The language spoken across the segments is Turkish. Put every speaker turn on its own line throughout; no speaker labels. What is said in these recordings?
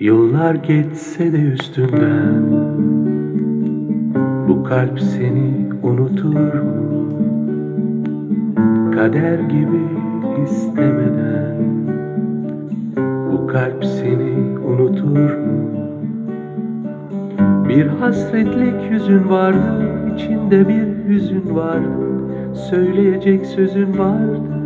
Yıllar geçse de üstünden Bu kalp seni unutur mu? Kader gibi istemeden Bu kalp seni unutur mu? Bir hasretlik yüzün vardı içinde bir hüzün vardı Söyleyecek sözün vardı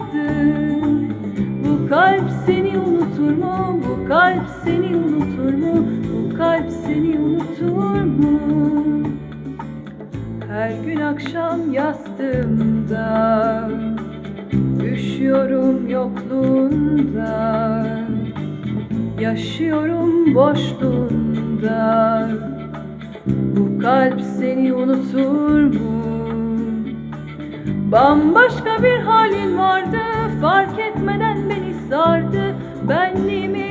kalp seni unutur mu? Bu kalp seni unutur mu? Her gün akşam yastığımda Üşüyorum yokluğunda Yaşıyorum boşluğunda Bu kalp seni unutur mu? Bambaşka bir halin vardı Fark etmeden beni sardı Benliğimi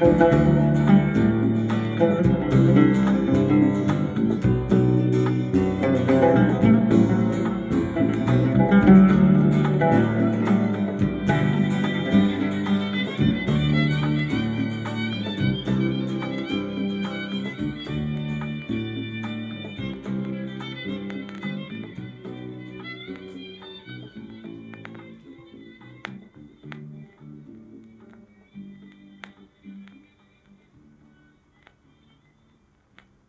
thank you.